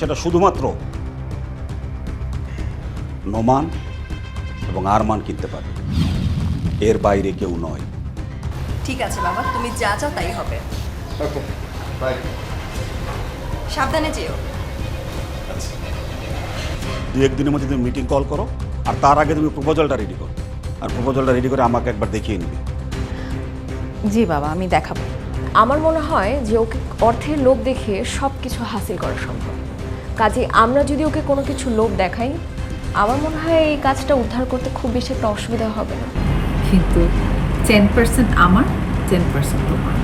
সেটা শুধুমাত্র নোমান এবং আরমান কিনতে পারবে এর বাইরে কেউ নয়। ঠিক আছে বাবা তুমি যা চাও তাই হবে। Okay bye. সাবধানে যেও। দু একদিনের মধ্যে তুমি মিটিং কল করো আর তার আগে তুমি প্রপোজালটা রেডি করো। আর প্রপোজালটা রেডি করে আমাকে একবার দেখিয়ে নিবে। জি বাবা আমি দেখাবো। আমার মনে হয় যে ওকে অর্থের লোক দেখিয়ে সব কিছু হাসিল করা সম্ভব। কাজে আমরা যদি ওকে কোনো কিছু লোভ দেখাই আমার মনে হয় এই কাজটা উদ্ধার করতে খুব বেশি একটা অসুবিধা হবে না। কিন্তু টেন পার্সেন্ট আমার টেন পার্সেন্ট তোমার।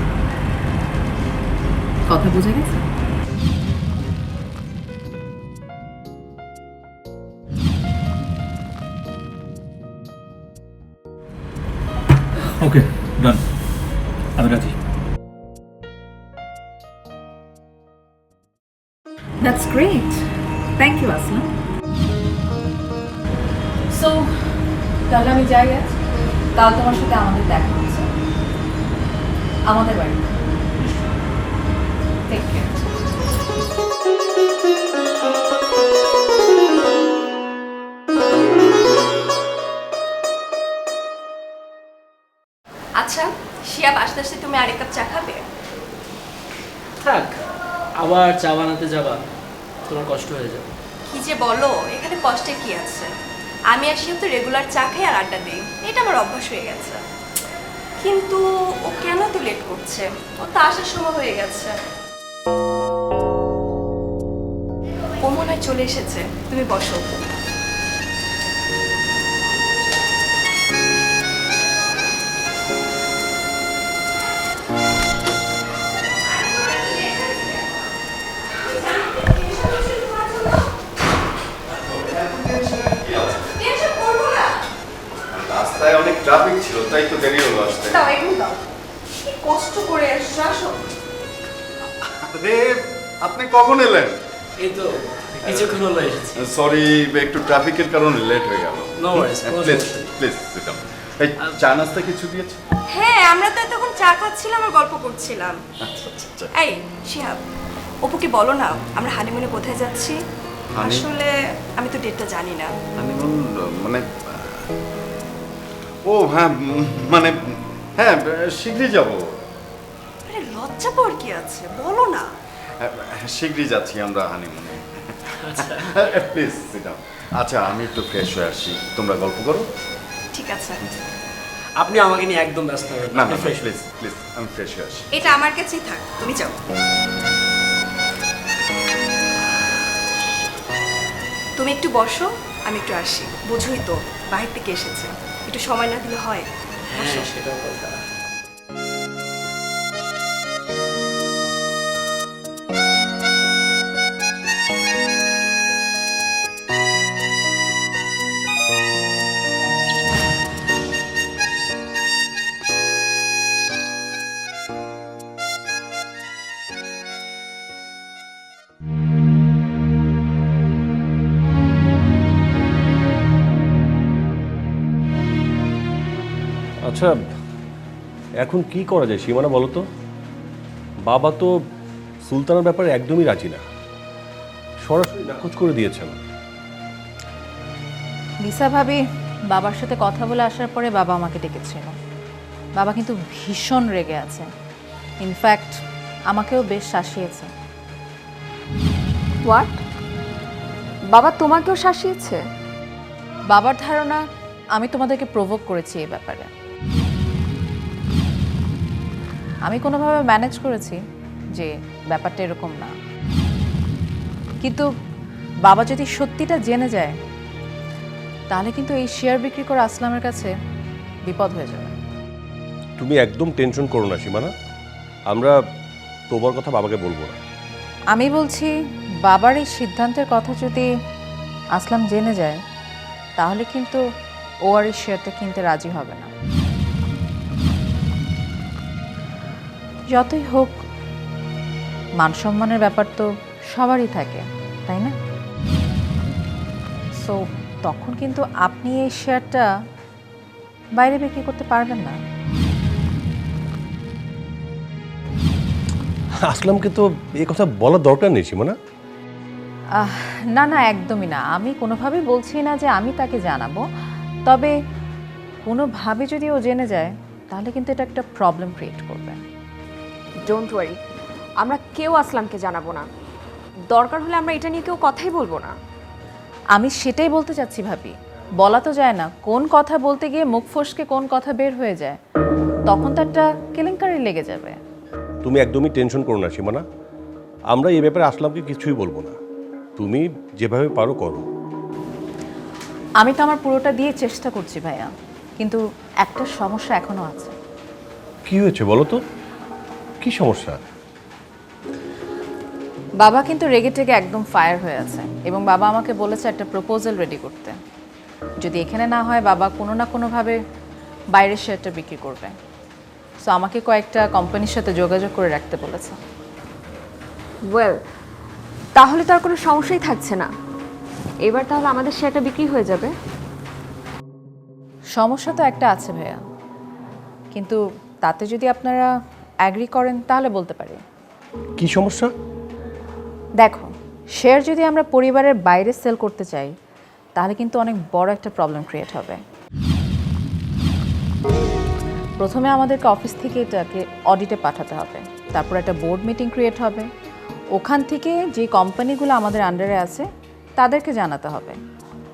কথা বোঝা গেছে? ওকে ডান আমি রাজি। That's great thank you Aslam so তাহলে আমি যাই আজ। কাল তোমার সাথে আমাদের দেখা হচ্ছে। আমাদের বাড়ি। টেক কেয়ার আচ্ছা শিয়াব আস্তে আস্তে তুমি আরেক কাপ চা খাবে? থাক আবার চা বানাতে যাবা। তোমার কষ্ট হয়ে যাবে। কি যে বলো, এখানে কষ্টে কি আছে? আমি আসি তো রেগুলার চা খাই আর আড্ডা দিই। এটা আমার অভ্যাস হয়ে গেছে। কিন্তু ও কেন তো লেট করছে? ও তো আসার সময় হয়ে গেছে। ও মনে চলে এসেছে। তুমি বসো। ট্রাফিক ছিল তাই তো দেরি হলো আসতে। দাও এগুলো দাও। কি কষ্ট করে এসছো আসো। আরে আপনি কখন এলেন? এই তো কিছুক্ষণ হলো এসেছি। সরি একটু ট্রাফিকের কারণে লেট হয়ে গেল। নো কোনো প্লিজ প্লিজ সিট ডাউন এই চা নাস্তা কিছু দিয়েছে? হ্যাঁ আমরা তো তখন চা খাচ্ছিলাম আর গল্প করছিলাম। আচ্ছা আচ্ছা আচ্ছা। এই শিহাব অপুকে বলো না আমরা হানিমুনে কোথায় যাচ্ছি? আসলে আমি তো ডেটটা জানি না। হানিমুন মানে ও হ্যাঁ মানে হ্যাঁ শীঘ্রই যাব। আরে লজ্জা পাওয়ার কি আছে? বলো না। শীঘ্রই যাচ্ছি আমরা হানিমুনে প্লিজ সিট ডাউন আচ্ছা আমি একটু ফ্রেশ হয়ে আসি। তোমরা গল্প করো। ঠিক আছে। আপনি আমাকে নিয়ে একদম ব্যস্ত হবেন না। না প্লিজ প্লিজ আমি ফ্রেশ হয়ে আসি। এটা আমার কাছেই থাক তুমি যাও। তুমি একটু বসো আমি একটু আসি। বুঝোই তো বাহির থেকে এসেছে। একটু সময় না দিলে হয়। হ্যাঁ সেটাও কথা আচ্ছা এখন কি করা যায় সীমানা বলো তো? বাবা তো সুলতানের ব্যাপারে একদমই রাজি না। সরাসরি নাকচ করে দিয়েছেন। লিসা ভাবি বাবার সাথে কথা বলে আসার পরে বাবা আমাকে ডেকেছিল। বাবা কিন্তু ভীষণ রেগে আছে ইনফ্যাক্ট আমাকেও বেশ শাসিয়েছে হোয়াট বাবা তোমাকেও শাসিয়েছে? বাবার ধারণা আমি তোমাদেরকে প্রভোগ করেছি এই ব্যাপারে। আমি কোনোভাবে ম্যানেজ করেছি যে ব্যাপারটা এরকম না। কিন্তু বাবা যদি সত্যিটা জেনে যায় তাহলে কিন্তু এই শেয়ার বিক্রি করা আসলামের কাছে বিপদ হয়ে যাবে। তুমি একদম টেনশন করো না সীমানা। আমরা তোমার কথা বাবাকে বলব না। আমি বলছি বাবার এই সিদ্ধান্তের কথা যদি আসলাম জেনে যায় তাহলে কিন্তু ও আর এই শেয়ারটা কিনতে রাজি হবে না। যতই হোক মান সম্মানের ব্যাপার তো সবারই থাকে তাই না? সো তখন কিন্তু আপনি এই শেয়ারটা বাইরে বিক্রি করতে পারবেন না। আসলামকে তো এই কথা বলার দরকার নেই সীমানা। না না একদমই না। আমি কোনোভাবেই বলছি না যে আমি তাকে জানাব। তবে কোনোভাবে যদি ও জেনে যায় তাহলে কিন্তু এটা একটা প্রবলেম ক্রিয়েট করবে। ডোন্ট ওয়ারি আমরা কেউ আসলামকে জানাব না। দরকার হলে আমরা এটা নিয়ে কেউ কথাই বলব না। আমি সেটাই বলতে চাচ্ছি ভাবি। বলা তো যায় না কোন কথা বলতে গিয়ে মুখ ফসকে কোন কথা বের হয়ে যায় তখন তো একটা কেলেঙ্কারি লেগে যাবে। তুমি একদমই টেনশন করো না সীমানা। আমরা এই ব্যাপারে আসলামকে কিছুই বলব না। তুমি যেভাবে পারো করো। আমি তো আমার পুরোটা দিয়ে চেষ্টা করছি ভাইয়া কিন্তু একটা সমস্যা এখনও আছে। কি হয়েছে বলো তো? কি সমস্যা? বাবা কিন্তু রেগে টেগে একদম ফায়ার হয়ে আছে এবং বাবা আমাকে বলেছে একটা প্রপোজাল রেডি করতে। যদি এখানে না হয় বাবা কোনো না কোনোভাবে বাইরের শেয়ারটা বিক্রি করবে। সো আমাকে কয়েকটা কোম্পানির সাথে যোগাযোগ করে রাখতে বলেছে। ওয়েল তাহলে তো আর কোনো সমস্যাই থাকছে না। এবার তাহলে আমাদের শেয়ারটা বিক্রি হয়ে যাবে। সমস্যা তো একটা আছে ভাইয়া। কিন্তু তাতে যদি আপনারা অ্যাগ্রি করেন তাহলে বলতে পারি। কি সমস্যা? দেখো শেয়ার যদি আমরা পরিবারের বাইরে সেল করতে চাই তাহলে কিন্তু অনেক বড় একটা প্রবলেম ক্রিয়েট হবে। প্রথমে আমাদেরকে অফিস থেকে এটাকে অডিটে পাঠাতে হবে। তারপর একটা বোর্ড মিটিং ক্রিয়েট হবে। ওখান থেকে যে কোম্পানিগুলো আমাদের আন্ডারে আছে তাদেরকে জানাতে হবে।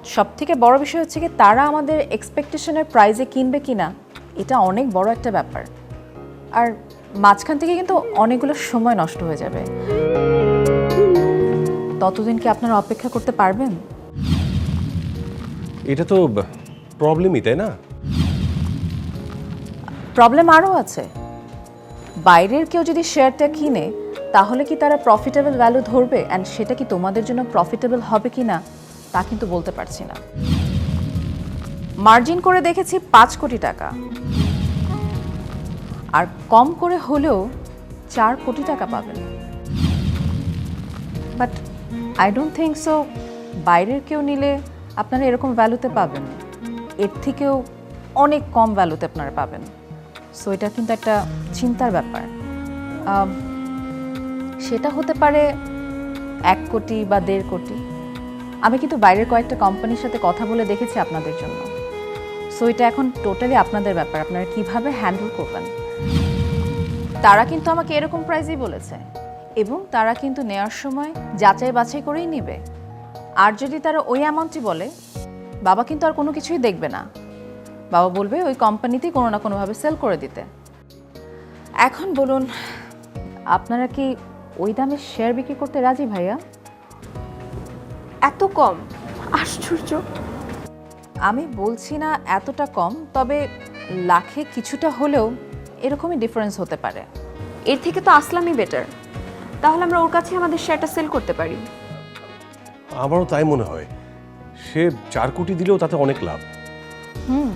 সব থেকে বড় বিষয় হচ্ছে কি তারা আমাদের এক্সপেকটেশনের প্রাইজে কিনবে কি না এটা অনেক বড় একটা ব্যাপার। আর মাঝখান থেকে কিন্তু অনেকগুলো সময় নষ্ট হয়ে যাবে। ততদিন কি আপনারা অপেক্ষা করতে পারবেন? এটা তো প্রবলেমই তাই না? প্রবলেম আরও আছে। বাইরের কেউ যদি শেয়ারটা কিনে তাহলে কি তারা প্রফিটেবল ভ্যালু ধরবে? অ্যান্ড সেটা কি তোমাদের জন্য প্রফিটেবল হবে কি না তা কিন্তু বলতে পারছি না। মার্জিন করে দেখেছি পাঁচ কোটি টাকা। আর কম করে হলেও চার কোটি টাকা পাবেন। But I don't think so বাইরের কেউ নিলে আপনারা এরকম ভ্যালুতে পাবেন। এর থেকেও অনেক কম ভ্যালুতে আপনারা পাবেন। সো এটা কিন্তু একটা চিন্তার ব্যাপার। সেটা হতে পারে এক কোটি বা দেড় কোটি। আমি কিন্তু বাইরের কয়েকটা কোম্পানির সাথে কথা বলে দেখেছি আপনাদের জন্য। সো এটা এখন টোটালি আপনাদের ব্যাপার। আপনারা কীভাবে হ্যান্ডেল করবেন? তারা কিন্তু আমাকে এরকম প্রাইজেই বলেছে। এবং তারা কিন্তু নেওয়ার সময় যাচাই বাছাই করেই নেবে। আর যদি তারা ওই অ্যামাউন্টই বলে বাবা কিন্তু আর কোনো কিছুই দেখবে না। বাবা বলবে ওই কোম্পানিতেই কোনো না কোনোভাবে সেল করে দিতে। এখন বলুন আপনারা কি ওই দামে শেয়ার বিক্রি করতে রাজি ভাইয়া? এত কম? আশ্চর্য। আমি বলছি না এতটা কম তবে লাখে কিছুটা হলেও এরকমই ডিফারেন্স হতে পারে। এর থেকে তো আসলামই বেটার তাহলে আমরা ওর কাছে আমাদের শেয়ারটা সেল করতে পারি। আমারও তাই মনে হয়। সে চার কোটি দিলেও তাতে অনেক লাভ। হুম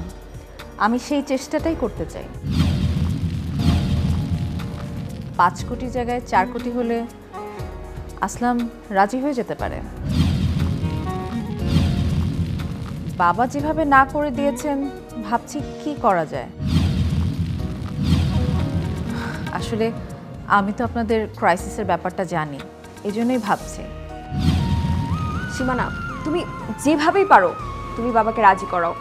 আমি সেই চেষ্টাটাই করতে চাই। পাঁচ কোটি জায়গায় চার কোটি হলে আসলাম রাজি হয়ে যেতে পারে। বাবা যেভাবে না করে দিয়েছেন ভাবছি কি করা যায়? আসলে আমি তো আপনাদের ক্রাইসিসের ব্যাপারটা জানি এই জন্যই ভাবছি। সীমানা তুমি যেভাবেই পারো তুমি বাবাকে রাজি করাও।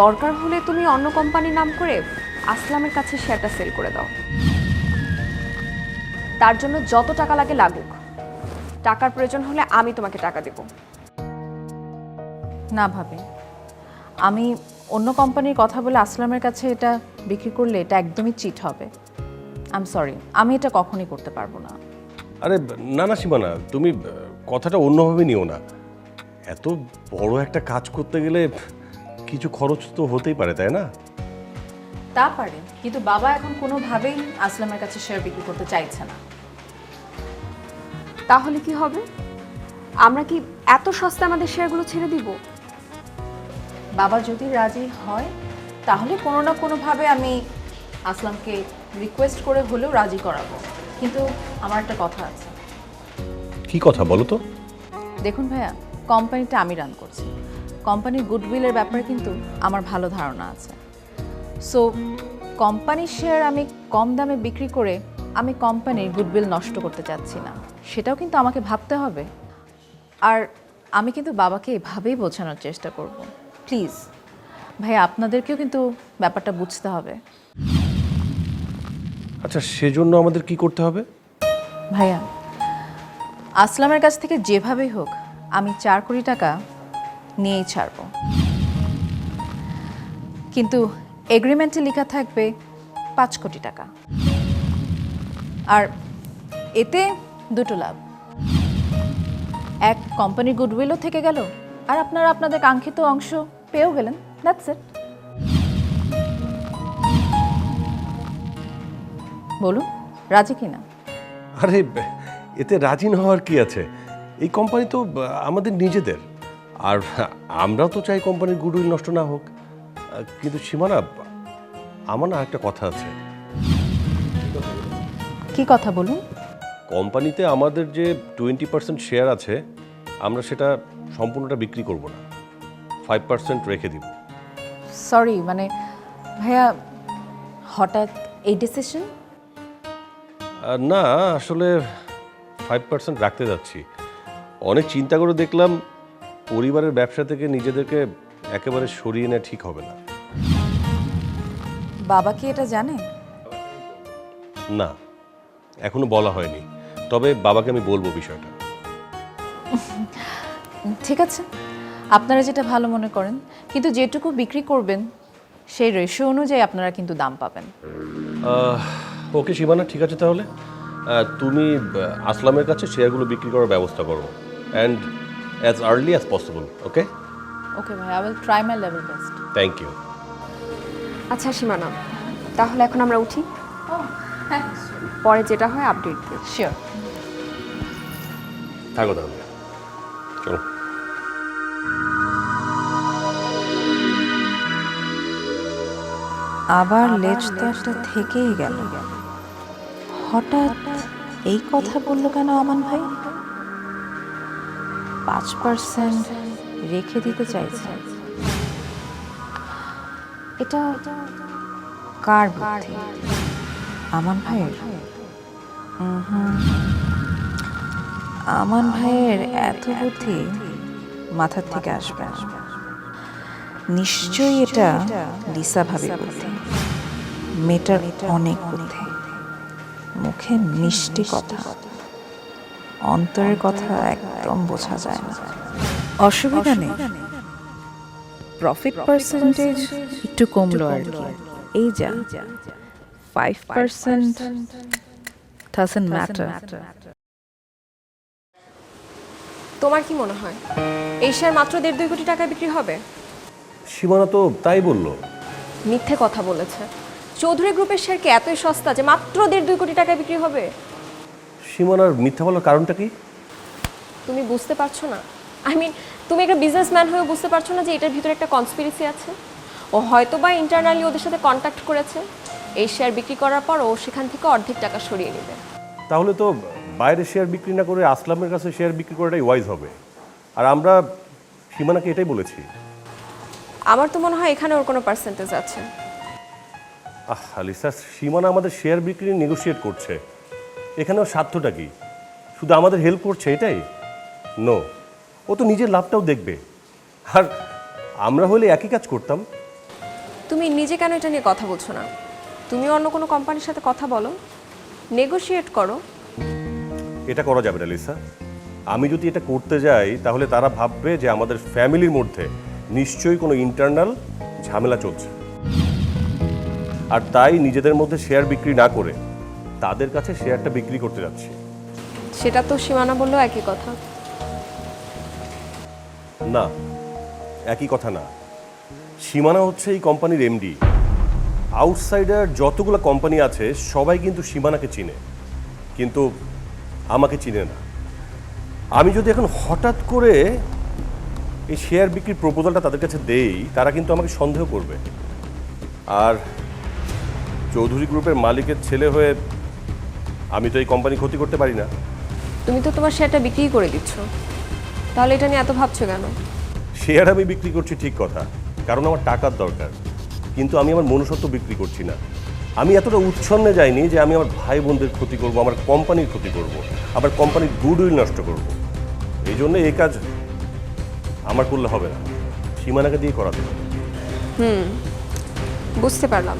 দরকার হলে তুমি অন্য কোম্পানির নাম করে আসলামের কাছে শেয়ারটা সেল করে দাও। তার জন্য যত টাকা লাগে লাগুক টাকার প্রয়োজন হলে আমি তোমাকে টাকা দেব। না ভাবে আমি অন্য কোম্পানির কথা বলে আসলামের কাছে এটা বিক্রি করলে এটা একদমই চিট হবে। আম সরি আমি এটা কখনই করতে পারব না। আরে না না সীমানা তুমি কথাটা অন্যভাবে নিও না। এত বড় একটা কাজ করতে গেলে কিছু খরচ তো হতেই পারে তাই না? তা পারে কিন্তু বাবা এখন কোনোভাবেই আসলামের কাছে শেয়ার বিক্রি করতে চাইছে না। তাহলে কি হবে? আমরা কি এত সস্তা আমাদের শেয়ারগুলো ছেড়ে দিব? বাবা যদি রাজি হয় তাহলে কোনো না কোনোভাবে আমি আসলামকে রিকোয়েস্ট করে হলেও রাজি করাবো। কিন্তু আমার একটা কথা আছে। কি কথা বলো তো? দেখুন ভাইয়া কোম্পানিটা আমি রান করছি। কোম্পানির গুডউইলের ব্যাপারে কিন্তু আমার ভালো ধারণা আছে। সো কোম্পানির শেয়ার আমি কম দামে বিক্রি করে আমি কোম্পানির গুডউইল নষ্ট করতে চাচ্ছি না। সেটাও কিন্তু আমাকে ভাবতে হবে। আর আমি কিন্তু বাবাকে এভাবেই বোঝানোর চেষ্টা করব। প্লিজ। ভাই আপনাদেরকেও কিন্তু ব্যাপারটা বুঝতে হবে। আচ্ছা সেজন্য আমাদের কি করতে হবে? ভাইয়া আসলামের কাছ থেকে যেভাবেই হোক আমি চার কোটি টাকা নিয়েই ছাড়ব। কিন্তু এগ্রিমেন্টে লেখা থাকবে পাঁচ কোটি টাকা। আর এতে দুটো লাভ। এক কোম্পানির গুডউইলও থেকে গেল আর আপনারা আপনাদের কাঙ্ক্ষিত অংশ পেয়েও গেলেন দ্যাটস ইট বলুন রাজি কিনা আরে এতে রাজি না হওয়ার কি আছে এই কোম্পানি তো আমাদের নিজেদের আর আমরাও তো চাই কোম্পানির গুডউইল নষ্ট না হোক কিন্তু সীমানা আমার না একটা কথা আছে কি কথা বলুন কোম্পানিতে আমাদের যে টোয়েন্টি পার্সেন্ট শেয়ার আছে আমরা সেটা সম্পূর্ণটা বিক্রি করব না ফাইভ পার্সেন্ট রেখে দিব। সরি মানে ভাইয়া হঠাৎ এই ডিসিশন না আসলে ফাইভ পার্সেন্ট রাখতে যাচ্ছি। অনেক চিন্তা করে দেখলাম পরিবারের ব্যবসা থেকে নিজেদেরকে একেবারে সরিয়ে নেওয়া ঠিক হবে না। বাবা কি এটা জানে? না এখনও বলা হয়নি। তবে বাবাকে আমি বলব বিষয়টা। ঠিক আছে। আপনারা যেটা ভালো মনে করেন কিন্তু যেটুকু বিক্রি করবেন সেই রেশিও অনুযায়ী আপনারা কিন্তু দাম পাবেন। ওকে সীমানা ঠিক আছে তাহলে? তুমি আসলামের কাছে শেয়ারগুলো বিক্রি করার ব্যবস্থা করো। And as early as possible okay okay ভাই I will try my level best thank you আচ্ছা সীমানা তাহলে এখন আমরা উঠি। পরে যেটা হয় আপডেট দিই। শিওর থাকো তাহলে। আবার লেজ তো একটা থেকেই গেল। হঠাৎ এই কথা বলল কেন আমান ভাই? পাঁচ পার্সেন্ট রেখে দিতে চাইছে। এটা কার বুদ্ধি? আমান ভাইয়ের। আমান ভাইয়ের এত বুদ্ধি মাথার থেকে আসবে না। নিশ্চয়ই এটা লিসা ভাবি বুদ্ধি মেয়েটার অনেক বুদ্ধি মুখে মিষ্টি কথা। অন্তরের কথা একদম বোঝা যায় না। অসুবিধা নেই। প্রফিট পার্সেন্টেজ একটু কমলো আর কি। এই যা ফাইভ পার্সেন্ট ডাজন্ট ম্যাটার তোমার কি মনে হয়? এই শেয়ার মাত্র দেড় দুই কোটি টাকায় বিক্রি হবে? সীমানা তো তাই বলল। মিথ্যে কথা বলেছে। চৌধুরী গ্রুপের শেয়ার কি এতই সস্তা যে মাত্র দেড় দুই কোটি টাকায় বিক্রি হবে? সীমানার মিথ্যা বলার কারণটা কি? তুমি বুঝতে পারছ না। আই মিন তুমি একটা বিজনেসম্যান হয়ে বুঝতে পারছ না যে এটার ভিতরে একটা কনস্পিরেসি আছে। ও হয়তো বা ইন্টারনালি ওদের সাথে কন্ট্যাক্ট করেছে। এই শেয়ার বিক্রি করার পর ও সেখান থেকে অর্ধেক টাকা সরিয়ে নেবে। তাহলে তো বাইরে শেয়ার বিক্রি না করে আসলামের কাছে শেয়ার বিক্রি করাটাই ওয়াইজ হবে। আর আমরা সীমানাকে এটাই বলেছি। আমার তো মনে হয় এখানে ওর কোনো পার্সেন্টেজ আছে। আহ আলিসা সীমানা আমাদের শেয়ার বিক্রি নেগোশিয়েট করছে। এখানেও স্বার্থটা কি? শুধু আমাদের হেল্প করছে এটাই? নো ও তো নিজের লাভটাও দেখবে। আর আমরা হলে একই কাজ করতাম। তুমি নিজে কেন এটা নিয়ে কথা বলছো না? তুমি অন্য কোনো কোম্পানির সাথে কথা বলো। নেগোশিয়েট করো। এটা করা যাবে না লিসা আমি যদি এটা করতে যাই তাহলে তারা ভাববে যে আমাদের ফ্যামিলির মধ্যে নিশ্চয়ই কোনো ইন্টারনাল ঝামেলা চলছে। আর তাই নিজেদের মধ্যে শেয়ার বিক্রি না করে তাদের কাছে শেয়ারটা বিক্রি করতে যাচ্ছি। সেটা তো সীমানা বললেও একই কথা। না একই কথা না। সীমানা হচ্ছে এই কোম্পানির এমডি আউটসাইডার যতগুলো কোম্পানি আছে সবাই কিন্তু সীমানাকে চিনে। কিন্তু আমাকে চিনে না। আমি যদি এখন হঠাৎ করে এই শেয়ার বিক্রির প্রপোজালটা তাদের কাছে দেই তারা কিন্তু আমাকে সন্দেহ করবে। আর চৌধুরী গ্রুপের মালিকের ছেলে হয়ে আমি তো এই কোম্পানি ক্ষতি করতে পারি না। তুমি তো তোমার শেয়ারটা বিক্রি করে দিচ্ছ। তাহলে এটা নিয়ে এত ভাবছ কেন? শেয়ার আমি বিক্রি করছি ঠিক কথা কারণ আমার টাকার দরকার। কিন্তু আমি আমার মনুষ্যত্ব বিক্রি করছি না। আমি এতটা উচ্ছন্নে যাইনি যে আমি আমার ভাই বোনদের ক্ষতি করব আমার কোম্পানির ক্ষতি করব আবার কোম্পানির গুডউইল নষ্ট করব। এই জন্য এই কাজ আমার করলে হবে না। সীমানাকে দিয়ে করাতে হবে। হুম বুঝতে পারলাম।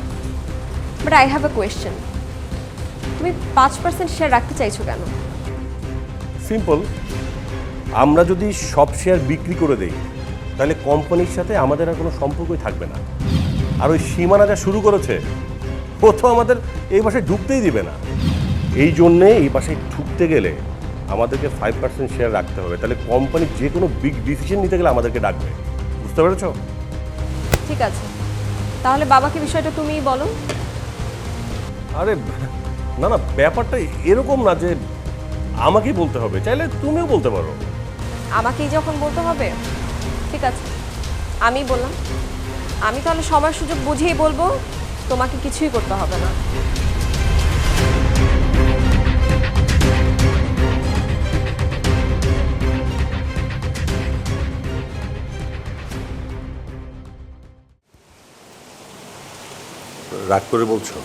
But I have a question তুমি পাঁচ পার্সেন্ট শেয়ার রাখতে চাইছো কেন? সিম্পল আমরা যদি সব শেয়ার বিক্রি করে দেই তাহলে কোম্পানির সাথে আমাদের আর কোনো সম্পর্কই থাকবে না। আর ওই সীমানা যা শুরু করেছে ও তো আমাদের এই বাসায় ঢুকতেই দিবে না। এই জন্যে এই বাসায় ঢুকতে গেলে আমাদেরকে ফাইভ পার্সেন্ট শেয়ার রাখতে হবে। তাহলে কোম্পানি যে কোনো বিগ ডিসিশন নিতে গেলে আমাদেরকে ডাকবে। বুঝতে পেরেছ? ঠিক আছে। তাহলে বাবাকে বিষয়টা তুমিই বলো। আরে না না ব্যাপারটা এরকম না যে আমাকেই বলতে হবে। চাইলে তুমিও বলতে পারো। আমাকেই যখন বলতে হবে ঠিক আছে আমি বললাম। আমি তাহলে সময় সুযোগ বুঝিয়ে বলব তোমাকে কিছুই করতে হবে না। রাগ করে বলছো?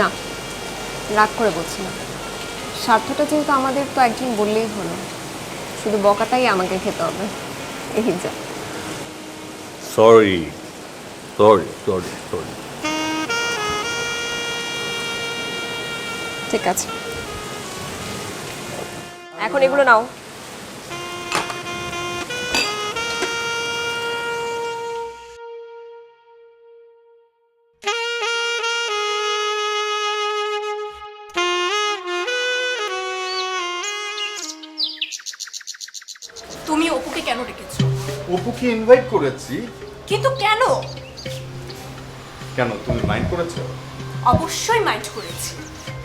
না রাগ করে বলছি না। স্বার্থটা যেহেতু আমাদের তো একজন বললেই হলো। শুধু বকাটাই আমাকে খেতে হবে। এই যা। সরি সরি সরি সরি ঠিক আছে। এখন এগুলো নাও। অপুকে ইনভাইট করেছি। কিন্তু কেন? কেন তুমি মাইন্ড করেছ? অবশ্যই মাইন্ড করেছি।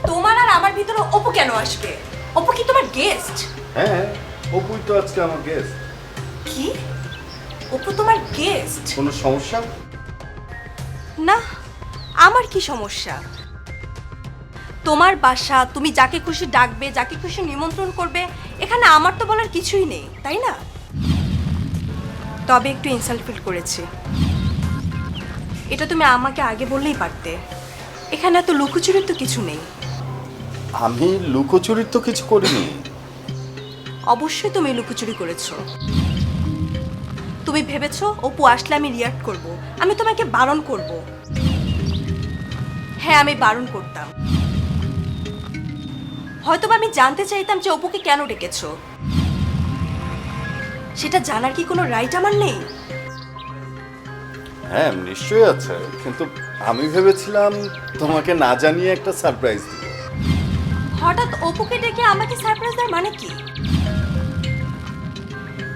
তোমার আর আমার ভিতরে অপু কেন আসবে? অপু কি তোমার গেস্ট হ্যাঁ অপুই তো আজকে আমার গেস্ট কি? অপু তোমার গেস্ট কোনো সমস্যা? না আমার কি সমস্যা? তোমার বাসা তুমি যাকে খুশি ডাকবে যাকে খুশি নিমন্ত্রণ করবে এখানে আমার তো বলার কিছুই নেই তাই না? তবে একটু ইনসাল্ট ফিল করেছি। এটা তুমি আমাকে আগে বললেই পারতে। এখানে এত লুকোচুরির তো কিছু নেই। আমি লুকোচুরির তো কিছু করিনি। অবশ্যই তুমি লুকোচুরি করেছ। তুমি ভেবেছো অপু আসলে আমি রিয়াক্ট করব। আমি তোমাকে বারণ করব। হ্যাঁ আমি বারণ করতাম। হয়তোবা আমি জানতে চাইতাম যে অপুকে কেন ডেকেছো। সেটা জানার কি কোনো রাইট আমার নেই? হ্যাঁ নিশ্চয়ই আছে। কিন্তু আমি ভেবেছিলাম তোমাকে না জানিয়ে একটা সারপ্রাইজ দিব। হঠাৎ অপুকে ডেকে আমাকে সারপ্রাইজ দেওয়ার মানে কি?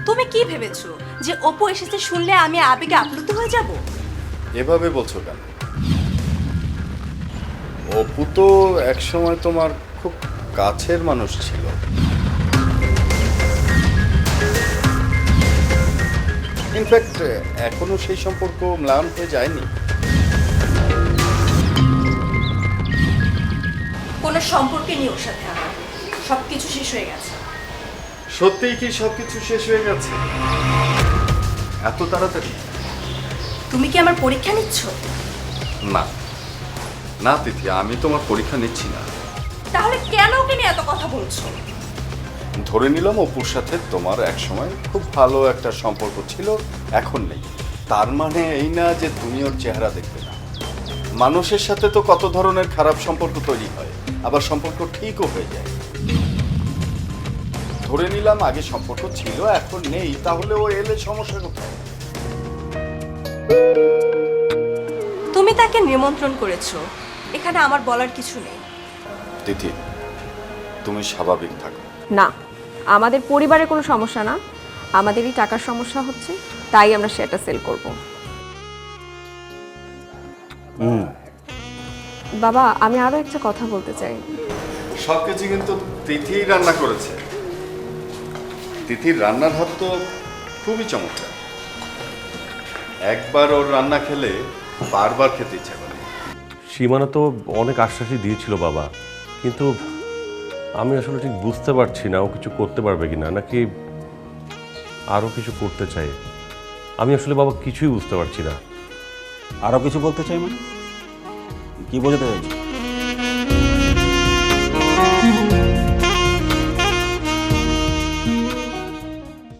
তুমি কি ভেবেছো যে অপু এসেছে শুনলে আমি আবেগে আপ্লুত হয়ে যাব? এভাবে বলছো কেন? অপু তো একসময় তোমার খুব কাছের মানুষ ছিল। ইনফ্যাক্ট এখনও সেই সম্পর্ক ম্লান হয়ে যায়নি। কোনো সম্পর্কে নিয়ে ওর সাথে আমার। সব কিছু শেষ হয়ে গেছে। সত্যিই কি সবকিছু শেষ হয়ে গেছে? এত তাড়াতাড়ি? তুমি কি আমার পরীক্ষা নিচ্ছ? না। না তিথি আমি তোমার পরীক্ষা নিচ্ছি না। তাহলে কেন ওকে নিয়ে এত কথা বলছো? ধরে নিলাম অপুর সাথে তোমার একসময় খুব ভালো একটা সম্পর্ক ছিল এখন নেই। তার মানে এই না যে তুমি ওর চেহারা দেখবে না। মানুষের সাথে তো কত ধরনের খারাপ সম্পর্ক তৈরি হয় আবার সম্পর্ক ঠিকও হয়ে যায়। ধরে নিলাম আগে সম্পর্ক ছিল এখন নেই তাহলে ও এলে সমস্যা কোথায়? তুমি তাকে নিমন্ত্রণ করেছ এখানে আমার বলার কিছু নেই। তিথি তুমি স্বাভাবিক থাকো। না। আমাদের পরিবারের কোনো সমস্যা না। আমাদেরই টাকার সমস্যা হচ্ছে তাই আমরা সেটা সেল করব। বাবা আমি আরও একটা কথা বলতে চাই। সবকিছু কিন্তু তিথি রান্না করেছে। তিথির রান্নার হাত তো খুবই চমৎকার। একবার ওর রান্না খেলে বারবার খেতে ইচ্ছা করে। সীমানা তো অনেক আশ্বাসই দিয়েছিল বাবা কিন্তু আমি আসলে ঠিক বুঝতে পারছি না ও কিছু করতে পারবে কি না নাকি আরও কিছু করতে চাই আমি আসলে বাবা কিছুই বুঝতে পারছি না। আরও কিছু বলতে চাই মানে? কি বোঝাতে চাইছো?